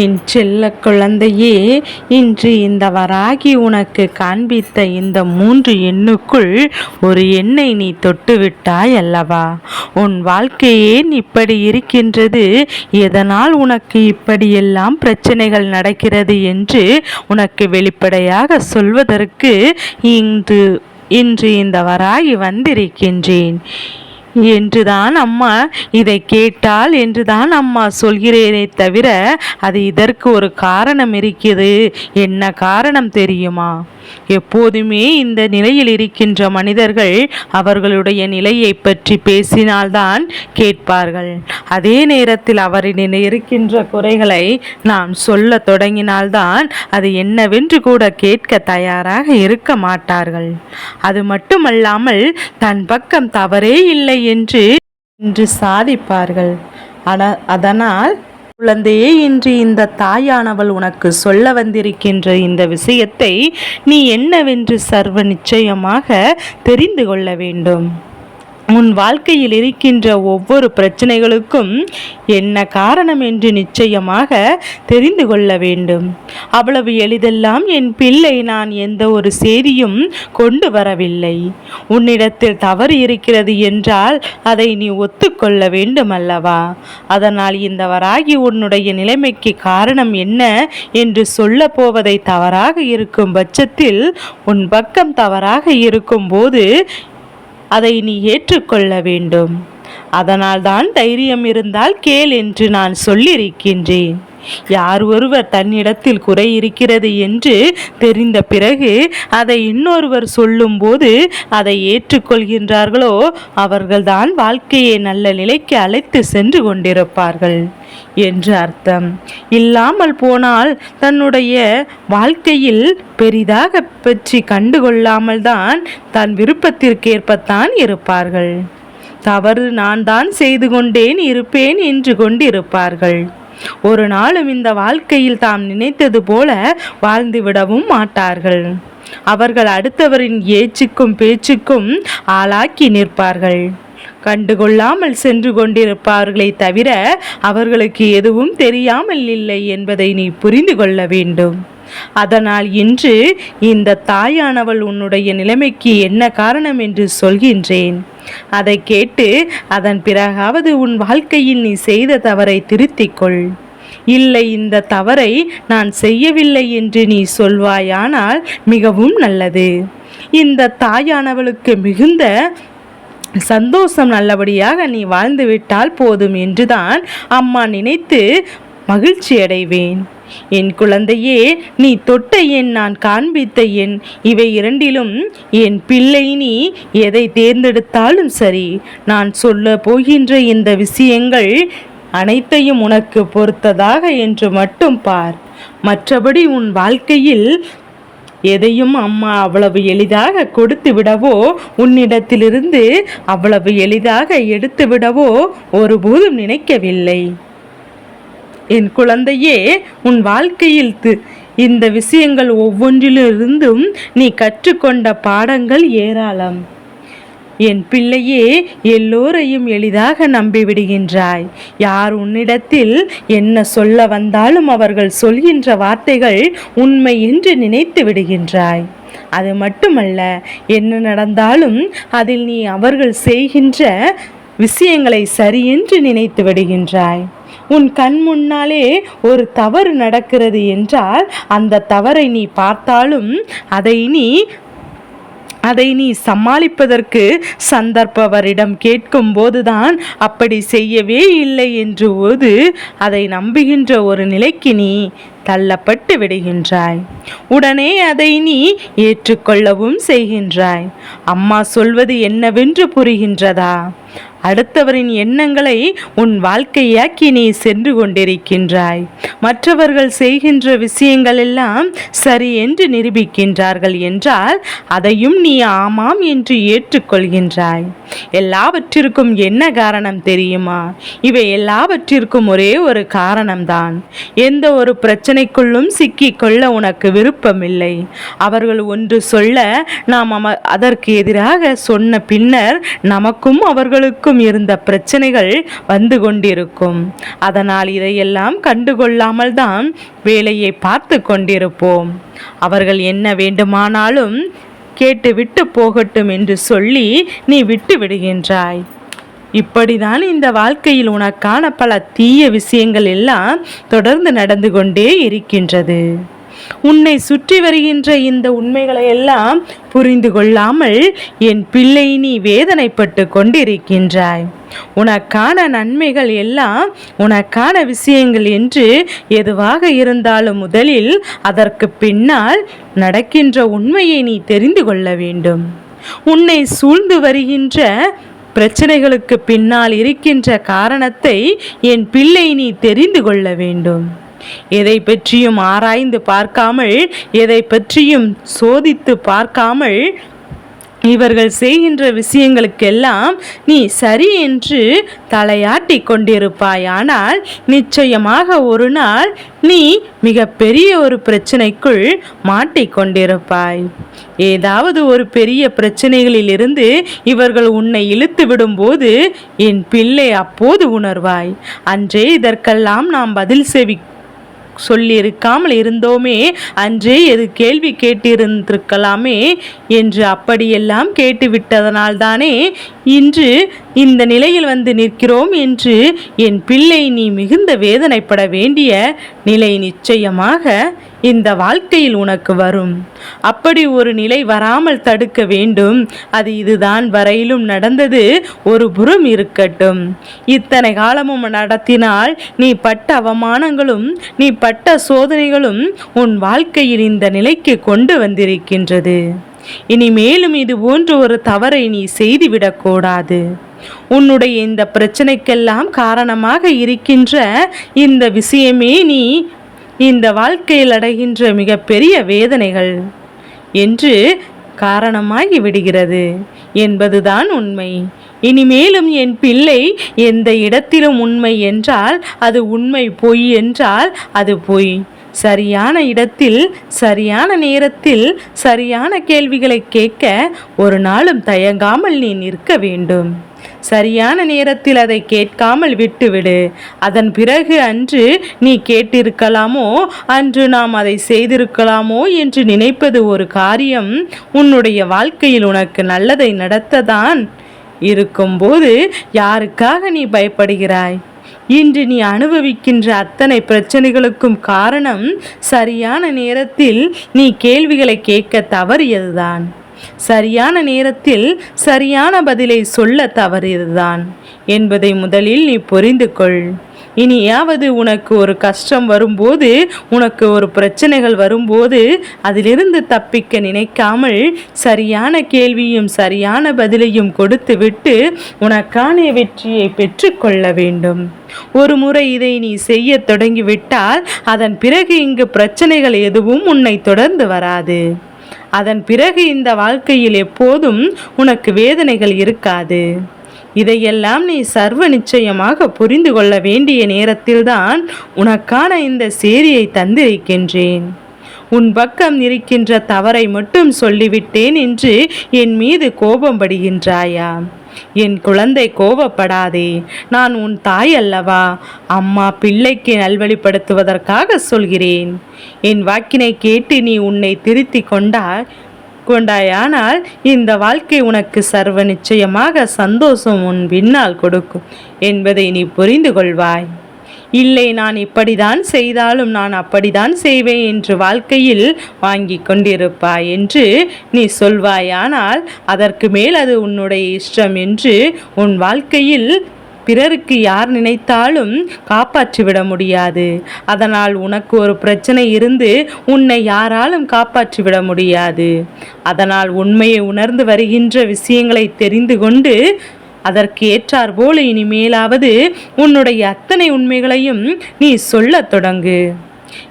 என் செல்ல குழந்தையே இன்று இந்த வராகி உனக்கு காண்பித்த இந்த மூன்று எண்ணுக்குள் ஒரு எண்ணை நீ தொட்டுவிட்டாய் அல்லவா உன் வாழ்க்கை ஏன் இப்படி இருக்கின்றது எதனால் உனக்கு இப்படியெல்லாம் பிரச்சனைகள் நடக்கிறது என்று உனக்கு வெளிப்படையாக சொல்வதற்கு இன்று இன்று இந்த வராகி வந்திருக்கின்றேன். என்றுதான் அம்மா இதை கேட்டால் என்றுதான் அம்மா சொல்கிறேனே தவிர அது இதற்கு ஒரு காரணம் இருக்கிறது. என்ன காரணம் தெரியுமா? எப்போதுமே இந்த நிலையில் இருக்கின்ற மனிதர்கள் அவர்களுடைய நிலையை பற்றி பேசினால்தான் கேட்பார்கள். அதே நேரத்தில் அவரிடம் இருக்கின்ற குறைகளை நாம் சொல்ல தொடங்கினால்தான் அது என்னவென்று கூட கேட்க தயாராக இருக்க மாட்டார்கள். அது மட்டுமல்லாமல் தன் பக்கம் தவறே இல்லை என்று என்று சாதிப்பார்கள். அதனால் குழந்தையே இன்று இந்த தாயானவள் உனக்கு சொல்ல வந்திருக்கின்ற இந்த விஷயத்தை நீ என்னவென்று சர்வ நிச்சயமாக தெரிந்து கொள்ள வேண்டும். உன் வாழ்க்கையில் இருக்கின்ற ஒவ்வொரு பிரச்சனைகளுக்கும் என்ன காரணம் என்று நிச்சயமாக தெரிந்து கொள்ள வேண்டும். அவ்வளவு எளிதெல்லாம் என் பிள்ளை நான் எந்த ஒரு செய்தியும் கொண்டு வரவில்லை. உன்னிடத்தில் தவறு இருக்கிறது என்றால் அதை நீ ஒத்துக்கொள்ள வேண்டும் அல்லவா அதனால் இந்த வராகி உன்னுடைய நிலைமைக்கு காரணம் என்ன என்று சொல்ல போவதை தவறாக இருக்கும் பட்சத்தில் உன் பக்கம் தவறாக இருக்கும்போது அதை நீ ஏற்றுக்கொள்ள வேண்டும். அதனால்தான் தைரியம் இருந்தால் கேள் என்று நான் சொல்லியிருக்கின்றேன். யார் ஒருவர் தன்னிடத்தில் குறை இருக்கிறது என்று தெரிந்த பிறகு அதை இன்னொருவர் சொல்லும்போது அதை ஏற்றுக்கொள்கின்றார்களோ அவர்கள்தான் வாழ்க்கையை நல்ல நிலைக்கு அழைத்து சென்று கொண்டிருப்பார்கள். என்று அர்த்தம். இல்லாமல் போனால் தன்னுடைய வாழ்க்கையில் பெரிதாக பற்றி கண்டுகொள்ளாமல் தான் தன் விருப்பத்திற்கேற்பத்தான் இருப்பார்கள். தவறு நான் தான் செய்து கொண்டேன் இருப்பேன் என்று கொண்டிருப்பார்கள். ஒரு நாளும் இந்த வாழ்க்கையில் தாம் நினைத்தது போல வாழ்ந்துவிடவும் மாட்டார்கள். அவர்கள் அடுத்தவரின் ஏச்சுக்கும் பேச்சுக்கும் ஆளாக்கி நிற்பார்கள். கண்டுகொள்ளாமல் சென்று கொண்டிருப்பார்களே தவிர அவர்களுக்கு எதுவும் தெரியாமல் இல்லை என்பதை நீ புரிந்து கொள்ள வேண்டும். அதனால் இன்று இந்த தாயானவள் உன்னுடைய நிலைமைக்கு என்ன காரணம் என்று சொல்கின்றேன். அதை கேட்டு அதன் பிறகாவது உன் வாழ்க்கையில் நீ செய்த தவறை திருத்திக் கொள். இல்லை இந்த தவறை நான் செய்யவில்லை என்று நீ சொல்வாயானால் மிகவும் நல்லது. இந்த தாயானவளுக்கு மிகுந்த சந்தோஷம் நல்லபடியாக நீ வாழ்ந்துவிட்டால் போதும் என்றுதான் அம்மா நினைத்து மகிழ்ச்சி அடைவேன். என் குழந்தையே நீ தொட்ட எண் நான் காண்பித்த எண். இவை இரண்டிலும் என் பிள்ளை நீ எதை தேர்ந்தெடுத்தாலும் சரி. நான் சொல்ல போகின்ற இந்த விஷயங்கள் அனைத்தையும் உனக்கு பொறுத்ததாக என்று மட்டும் பார். மற்றபடி உன் வாழ்க்கையில் எதையும் அம்மா அவ்வளவு எளிதாக கொடுத்து விடவோ? உன்னிடத்திலிருந்து அவ்வளவு எளிதாக எடுத்து விடவோ? ஒருபோதும் நினைக்கவில்லை. என் குழந்தையே உன் வாழ்க்கையில் இந்த விஷயங்கள் ஒவ்வொன்றிலிருந்தும் நீ கற்றுக்கொண்ட பாடங்கள் ஏராளம். என் பிள்ளையே எல்லோரையும் எளிதாக நம்பிவிடுகின்றாய். யார் உன்னிடத்தில் என்ன சொல்ல வந்தாலும் அவர்கள் சொல்கின்ற வார்த்தைகள் உண்மை என்று நினைத்து விடுகின்றாய். அது மட்டுமல்ல என்ன நடந்தாலும் அதில் நீ அவர்கள் செய்கின்ற விஷயங்களை சரியென்று நினைத்து விடுகின்றாய். உன் கண் முன்னாலே ஒரு தவறு நடக்கிறது என்றால் அந்த தவறை நீ பார்த்தாலும் அதை நீ அதை நீ சமாளிப்பதற்கு சந்தர்ப்பவரிடம் கேட்கும் போதுதான் அப்படி செய்யவே இல்லை என்று போது அதை நம்புகின்ற ஒரு நிலைக்கு நீ தள்ளப்பட்டு விடுகின்றாய். உடனே அதை நீ ஏற்றுக்கொள்ளவும் செய்கின்றாய். அம்மா சொல்வது என்னவென்று புரிகின்றதா? அடுத்தவரின் எண்ணங்களை உன் வாழ்க்கையாக்கி நீ சென்று கொண்டிருக்கின்றாய். மற்றவர்கள் செய்கின்ற விஷயங்கள் எல்லாம் சரி என்று நிரூபிக்கின்றார்கள் என்றால் அதையும் நீ ஆமாம் என்று ஏற்றுக்கொள்கின்றாய். எல்லாவற்றிற்கும் என்ன காரணம் தெரியுமா? இவை எல்லாவற்றிற்கும் ஒரே ஒரு காரணம்தான். எந்த ஒரு பிரச்சனைக்குள்ளும் சிக்கிக்கொள்ள உனக்கு விருப்பமில்லை. அவர்கள் ஒன்று சொல்ல நாம் அம- அதற்கு எதிராக சொன்ன பின்னர் நமக்கும் அவர்களுக்கும் இருவருக்கும் இருந்த பிரச்சனைகள் வந்து கொண்டிருக்கும். அதனால் இதையெல்லாம் கண்டுகொள்ளாமல் தான் வேலையை பார்த்து கொண்டிருப்போம். அவர்கள் என்ன வேண்டுமானாலும் கேட்டு விட்டு போகட்டும் என்று சொல்லி நீ விட்டு விடுகின்றாய். இப்படிதான் இந்த வாழ்க்கையில் உனக்கான பல தீய விஷயங்கள் எல்லாம் தொடர்ந்து நடந்து கொண்டே இருக்கின்றது. உன்னை சுற்றி வருகின்ற இந்த உண்மைகளை எல்லாம் புரிந்து கொள்ளாமல் என் பிள்ளை நீ வேதனைப்பட்டு கொண்டிருக்கின்றாய். உனக்கான நன்மைகள் எல்லாம் உனக்கான விஷயங்கள் என்று எதுவாக இருந்தாலும் முதலில் அதற்கு பின்னால் நடக்கின்ற உண்மையை நீ தெரிந்து கொள்ள வேண்டும். உன்னை சூழ்ந்து வருகின்ற பிரச்சனைகளுக்கு பின்னால் இருக்கின்ற காரணத்தை என் பிள்ளை நீ தெரிந்து கொள்ள வேண்டும். எதை பற்றியும் ஆராய்ந்து பார்க்காமல் எதை பற்றியும் சோதித்து பார்க்காமல் இவர்கள் செய்கின்ற விஷயங்களுக்கெல்லாம் நீ சரி என்று தலையாட்டி கொண்டிருப்பாய். ஆனால் நிச்சயமாக ஒரு நாள் நீ மிக பெரிய ஒரு பிரச்சனைக்குள் மாட்டிக்கொண்டிருப்பாய் ஏதாவது ஒரு பெரிய பிரச்சனைகளில் இருந்து இவர்கள் உன்னை இழுத்து விடும்போது என் பிள்ளை அப்போது உணர்வாய். அன்றே இதற்கெல்லாம் நாம் பதில் செவி சொல்லியிருக்காமல் இருந்தோமே அன்றே எது கேள்வி கேட்டிருந்திருக்கலாமே என்று அப்படியெல்லாம் கேட்டுவிட்டதனால்தானே இன்று இந்த நிலையில் வந்து நிற்கிறோம் என்று என் பிள்ளை நீ மிகுந்த வேதனைப்பட வேண்டிய நிலை நிச்சயமாக இந்த வாழ்க்கையில் உனக்கு வரும். அப்படி ஒரு நிலை வராமல் தடுக்க வேண்டும். அது இதுதான் வரையிலும் நடந்தது. ஒரு புறம் இருக்கட்டும். இத்தனை காலமும் நடத்தினால் நீ பட்ட அவமானங்களும் நீ பட்ட சோதனைகளும் உன் வாழ்க்கையில் இந்த நிலைக்கு கொண்டு வந்திருக்கின்றது. இனி மேலும் இது போன்ற ஒரு தவறை நீ செய்துவிடக்கூடாது. உன்னுடைய இந்த பிரச்சனைக்கெல்லாம் காரணமாக இருக்கின்ற இந்த விஷயமே நீ இந்த வாழ்க்கையில் அடைகின்ற மிகப்பெரிய வேதனைகள் என்று காரணமாகி விடுகிறது என்பதுதான் உண்மை. இனிமேலும் என் பிள்ளை எந்த இடத்திலும் உண்மை என்றால் அது உண்மை பொய் என்றால் அது பொய். சரியான இடத்தில் சரியான நேரத்தில் சரியான கேள்விகளை கேட்க ஒரு நாளும் தயங்காமல் நீ நிற்க வேண்டும். சரியான நேரத்தில் அதை கேட்காமல் விட்டுவிடு. அதன் பிறகு அன்று நீ கேட்டிருக்கலாமோ? அன்று நாம் அதை செய்திருக்கலாமோ? என்று நினைப்பது ஒரு காரியம் உன்னுடைய வாழ்க்கையில் உனக்கு நல்லதை நடத்ததான் இருக்கும்போது யாருக்காக நீ பயப்படுகிறாய்? இன்று நீ அனுபவிக்கின்ற அத்தனை பிரச்சனைகளுக்கும் காரணம் சரியான நேரத்தில் நீ கேள்விகளை கேட்க தவறியதுதான். சரியான நேரத்தில் சரியான பதிலை சொல்ல தவறியதுதான். என்பதை முதலில் நீ புரிந்து கொள். இனியாவது உனக்கு ஒரு கஷ்டம் வரும்போது உனக்கு ஒரு பிரச்சனைகள் வரும்போது அதிலிருந்து தப்பிக்க நினைக்காமல் சரியான கேள்வியும் சரியான பதிலையும் கொடுத்துவிட்டு உனக்கான வெற்றியை பெற்றுக்கொள்ள வேண்டும். ஒரு முறை இதை நீ செய்ய தொடங்கிவிட்டால் அதன் பிறகு இங்கு பிரச்சனைகள் எதுவும் உன்னை தொடர்ந்து வராது. அதன் பிறகு இந்த வாழ்க்கையில் எப்போதும் உனக்கு வேதனைகள் இருக்காது. இதையெல்லாம் நீ சர்வ நிச்சயமாக புரிந்து கொள்ள வேண்டிய நேரத்தில்தான் உனக்கான இந்த சேரியை தந்திருக்கின்றேன். உன் பக்கம் இருக்கின்ற தவறை மட்டும் சொல்லிவிட்டேன் என்று என் மீது கோபம் படுகின்றாயா என் குழந்தை கோபப்படாதே நான் உன் தாய் அல்லவா? அம்மா பிள்ளைக்கு நல்வழிப்படுத்துவதற்காக சொல்கிறேன். என் வாக்கினை கேட்டு நீ உன்னை திருத்தி கொண்டாய் கொண்டாயானால் இந்த வாழ்க்கை உனக்கு சர்வ நிச்சயமாக சந்தோஷம் உன் பின்னால் கொடுக்கும் என்பதை நீ புரிந்து கொள்வாய். இல்லை நான் இப்படிதான் செய்தாலும் நான் அப்படிதான் செய்வேன் என்று வாழ்க்கையில் வாங்கி கொண்டிருப்பாய் என்று நீ சொல்வாயானால் அதற்கு மேல் அது உன்னுடைய இஷ்டம் என்று உன் வாழ்க்கையில் பிறருக்கு யார் நினைத்தாலும் காப்பாற்றிவிட முடியாது. அதனால் உனக்கு ஒரு பிரச்சனை இருந்து உன்னை யாராலும் காப்பாற்றிவிட முடியாது. அதனால் உண்மையை உணர்ந்து வருகின்ற விஷயங்களை தெரிந்து கொண்டு அதற்கு ஏற்றார் இனிமேலாவது உன்னுடைய அத்தனை உண்மைகளையும் நீ சொல்லத் தொடங்கு.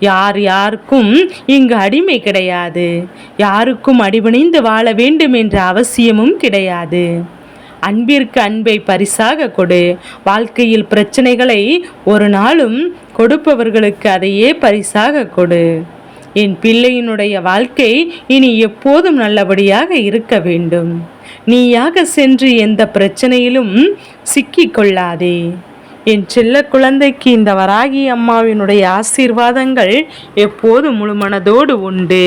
யார் யாருக்கும் இங்கு அடிமை கிடையாது. யாருக்கும் அடிபணிந்து வாழ வேண்டும் என்ற அவசியமும் கிடையாது. அன்பிற்கு அன்பை பரிசாக கொடு. வாழ்க்கையில் பிரச்சனைகளை ஒரு நாளும் கொடுப்பவர்களுக்கு அதையே பரிசாக கொடு. என் பிள்ளையினுடைய வாழ்க்கை இனி எப்போதும் நல்லபடியாக இருக்க வேண்டும். நீயாக சென்று எந்த பிரச்சனையிலும் சிக்கிக்கொள்ளாதே. என் செல்ல குழந்தைக்கு இந்த வராகி அம்மாவினுடைய ஆசீர்வாதங்கள் எப்போது முழுமனதோடு உண்டு?